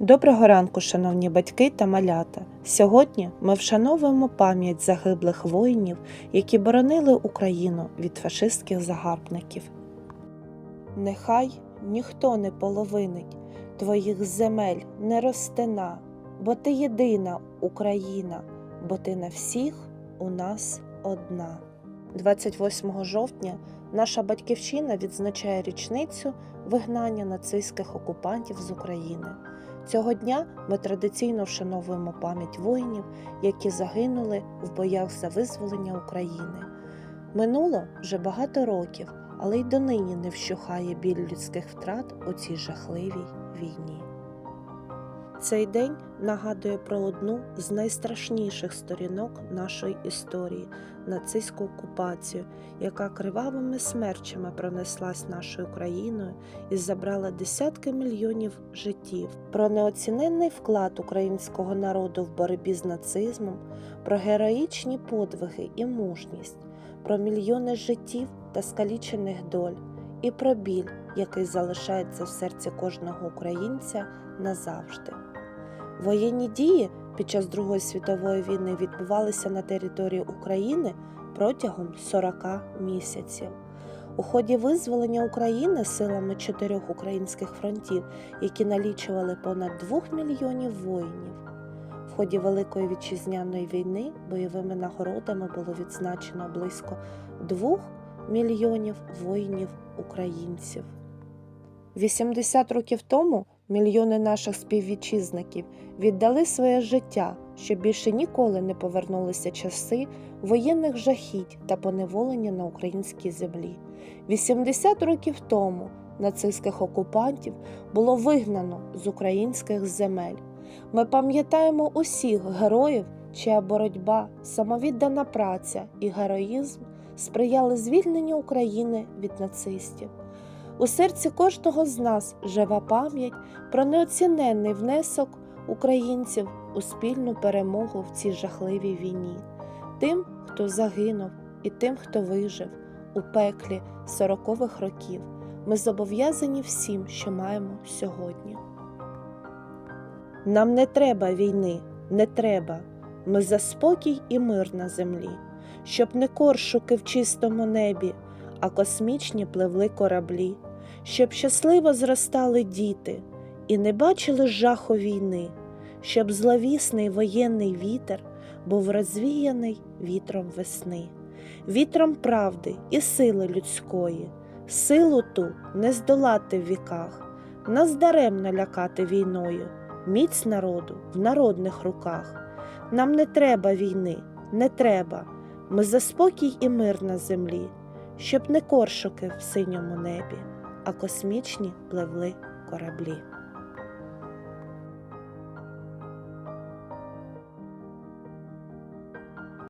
Доброго ранку, шановні батьки та малята. Сьогодні ми вшановуємо пам'ять загиблих воїнів, які боронили Україну від фашистських загарбників. Нехай ніхто не половинить твоїх земель не ростина, бо ти єдина Україна, бо ти на всіх у нас одна. 28 жовтня наша батьківщина відзначає річницю вигнання нацистських окупантів з України. Цього дня ми традиційно вшановуємо пам'ять воїнів, які загинули в боях за визволення України. Минуло вже багато років, але й донині не вщухає біль людських втрат у цій жахливій війні. Цей день нагадує про одну з найстрашніших сторінок нашої історії нацистську окупацію, яка кривавими смерчами пронеслась нашою країною і забрала десятки мільйонів життів, про неоціненний вклад українського народу в боротьбі з нацизмом, про героїчні подвиги і мужність, про мільйони життів та скалічених доль, і про біль, який залишається в серці кожного українця назавжди. Воєнні дії під час Другої світової війни відбувалися на території України протягом 40 місяців. У ході визволення України силами чотирьох українських фронтів, які налічували понад 2 мільйонів воїнів. В ході Великої вітчизняної війни бойовими нагородами було відзначено близько 2 мільйонів воїнів українців. 80 років тому мільйони наших співвітчизників віддали своє життя, щоб більше ніколи не повернулися часи воєнних жахіть та поневолення на українській землі. 80 років тому нацистських окупантів було вигнано з українських земель. Ми пам'ятаємо усіх героїв, чия боротьба, самовіддана праця і героїзм сприяли звільненню України від нацистів. У серці кожного з нас жива пам'ять про неоціненний внесок українців у спільну перемогу в цій жахливій війні, тим, хто загинув, і тим, хто вижив у пеклі сорокових років. Ми зобов'язані всім, що маємо сьогодні. Нам не треба війни, не треба. Ми за спокій і мир на землі, щоб не коршуки в чистому небі, а космічні пливли кораблі, щоб щасливо зростали діти і не бачили жаху війни, щоб зловісний воєнний вітер був розвіяний вітром весни, вітром правди і сили людської, силу ту не здолати в віках, нас даремно лякати війною, міць народу в народних руках. Нам не треба війни, не треба. Ми за спокій і мир на землі, щоб не коршуки в синьому небі, а космічні пливли кораблі.